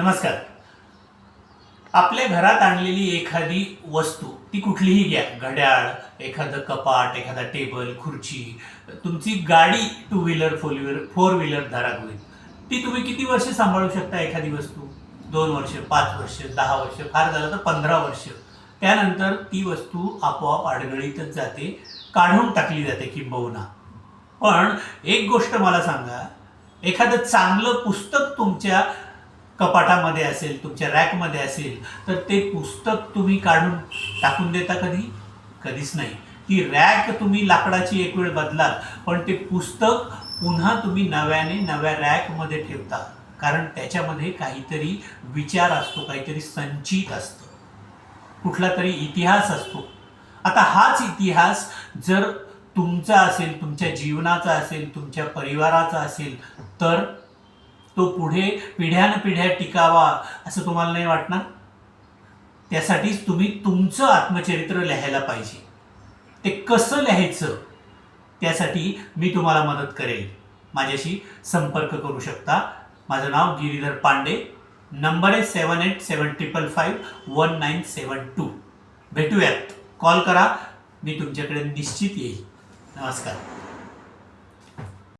नमस्कार. आपल्या घरात आणलेली एखादी वस्तू ती कुठलीही घ्या. घड्याळ एखादं कपाट एखादा टेबल खुर्ची तुमची गाडी two wheeler four wheeler four wheeler दारात होईल. ती तुम्ही किती वर्ष सांभाळू शकता एखादी वस्तू? दोन वर्ष पाच वर्ष दहा वर्ष फार झालं तर पंधरा वर्ष. त्यानंतर ती वस्तू आपोआप अडगळीतच जाते काढून टाकली जाते किंबहुना. पण एक गोष्ट मला सांगा एखादं चांगलं पुस्तक तुमच्या कपाटामध्ये असेल तुमच्या रॅकमध्ये असेल तर ते पुस्तक तुम्ही काढून टाकून देता कधी? कधीच नाही. ती रॅक तुम्ही लाकडाची एक वेळ बदलाल पण ते पुस्तक पुन्हा तुम्ही नव्याने नव्या रॅकमध्ये ठेवता. कारण त्याच्यामध्ये काहीतरी विचार असतो काहीतरी संचित असतं. कुठला तरी इतिहास असतो. आता हाच इतिहास जर तुमचा असेल तुमच्या जीवनाचा असेल तुमच्या परिवाराचा असेल तर तो पुढे पिढ्यानपिढ्या टिकावा असं तुम्हाला नाही वाटणार? त्यासाठीच तुम्ही तुमचं आत्मचरित्र लिहायला पाहिजे. ते कसं लिहायचं त्यासाठी मी तुम्हाला मदत करेल. माझ्याशी संपर्क करू शकता. माझं नाव गिरीधर पांडे. नंबर आहे seven eight seven triple five one nine seven two. भेटूयात. कॉल करा. मी तुमच्याकडे निश्चित येईल. नमस्कार.